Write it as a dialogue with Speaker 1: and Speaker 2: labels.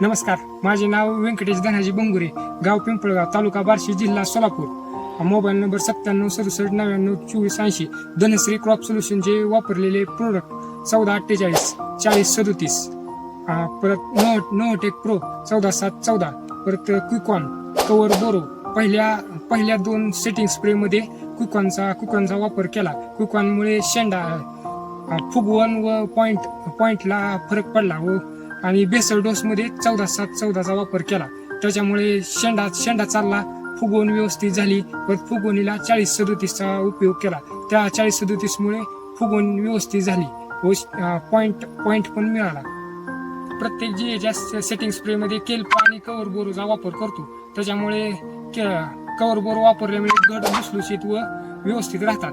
Speaker 1: नमस्कार माझे नाव व्यंकटेश धनाजी बंगुरे गाव पिंपळगाव तालुका बार्शी जिल्हा सोलापूर. मोबाईल नंबर सत्त्याण्णव सदुसष्ट नव्याण्णव चोवीस ऐंशी. धनश्री क्रॉप सोल्युशनचे वापरलेले प्रोडक्ट चौदा अठ्ठेचाळीस चाळीस सदोतीस. परत नो नोटेक प्रो चौदा सात चौदा. परत क्विकॉन कवर बोरो पहिल्या पहिल्या दोन सेटिंग स्प्रेमध्ये कुकॉनचा कुकॉनचा वापर केला. कुकॉनमुळे शेंडा फुगवन व पॉइंट पॉइंटला फरक पडला व आणि बेसळ डोसमध्ये चौदा सात चौदाचा वापर केला. त्याच्यामुळे शेंडा शेंडा चालला फुगवण व्यवस्थित झाली व फुगवणीला चाळीस सदोतीसचा उपयोग केला. त्या चाळीस सदोतीसमुळे फुगवण व्यवस्थित झाली व पॉइंट पॉइंट पण मिळाला. प्रत्येक जी ज्या सेटिंग स्प्रेमध्ये केल्प आणि कवर बोरोचा वापर करतो. त्याच्यामुळे कवर बोरो वापरल्यामुळे गड लुसलुशीत व व्यवस्थित राहतात.